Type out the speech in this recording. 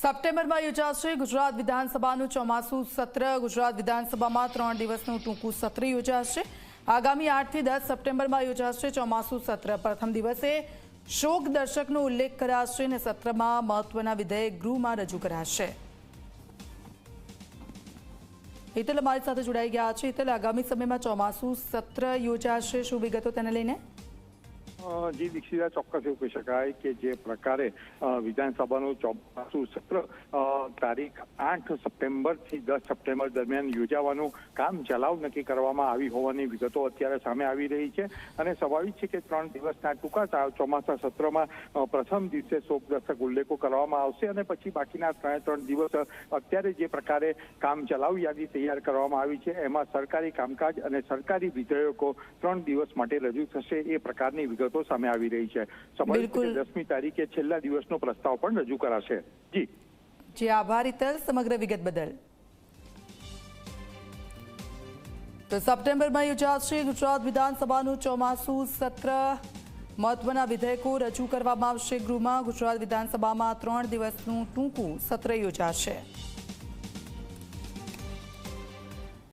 સપ્ટેમ્બરમાં યોજાશે ગુજરાત વિધાનસભાનું ચોમાસું સત્ર. ગુજરાત વિધાનસભામાં ત્રણ દિવસનું ટૂંકું સત્ર યોજાશે. આગામી આઠથી દસ સપ્ટેમ્બરમાં યોજાશે ચોમાસું સત્ર. પ્રથમ દિવસે શોક દર્શકનો ઉલ્લેખ કરાશે અને સત્રમાં મહત્વના વિધેયક ગૃહમાં રજૂ કરાશે. હિતલ અમારી સાથે જોડાઈ ગયા છે. હિતલ, આગામી સમયમાં ચોમાસું સત્ર યોજાશે. શું વિગતો તેને લઈને? જી દીક્ષિતા ચોક્કસ એવું કહી શકાય કે જે પ્રકારે વિધાનસભાનું ચોમાસું સત્ર તારીખ આઠ સપ્ટેમ્બરથી દસ સપ્ટેમ્બર દરમિયાન યોજાવાનું કામ ચલાવ નક્કી કરવામાં આવી હોવાની વિગતો અત્યારે સામે આવી રહી છે અને સ્વાભાવિક છે કે ત્રણ દિવસના ટૂંકા ચોમાસા સત્રમાં પ્રથમ દિવસે શોકદર્શક ઉલ્લેખો કરવામાં આવશે અને પછી બાકીના ત્રણે ત્રણ દિવસ અત્યારે જે પ્રકારે કામ ચલાવ યાદી તૈયાર કરવામાં આવી છે એમાં સરકારી કામકાજ અને સરકારી વિધેયકો ત્રણ દિવસ માટે રજૂ થશે એ પ્રકારની વિગતો સામે આવી રહી છે. દસમી તારીખે છેલ્લા દિવસનો પ્રસ્તાવ પણ રજૂ કરાશે. જી. જી આભાર હિતલ સમગ્ર વિગત બદલ. તો સપ્ટેમ્બરમાં યોજાશે ગુજરાત વિધાનસભાનું ચોમાસું સત્ર. મહત્વના વિધેયકો રજૂ કરવામાં આવશે ગૃહમાં. ગુજરાત વિધાનસભામાં ત્રણ દિવસનું ટૂંકું સત્ર યોજાશે.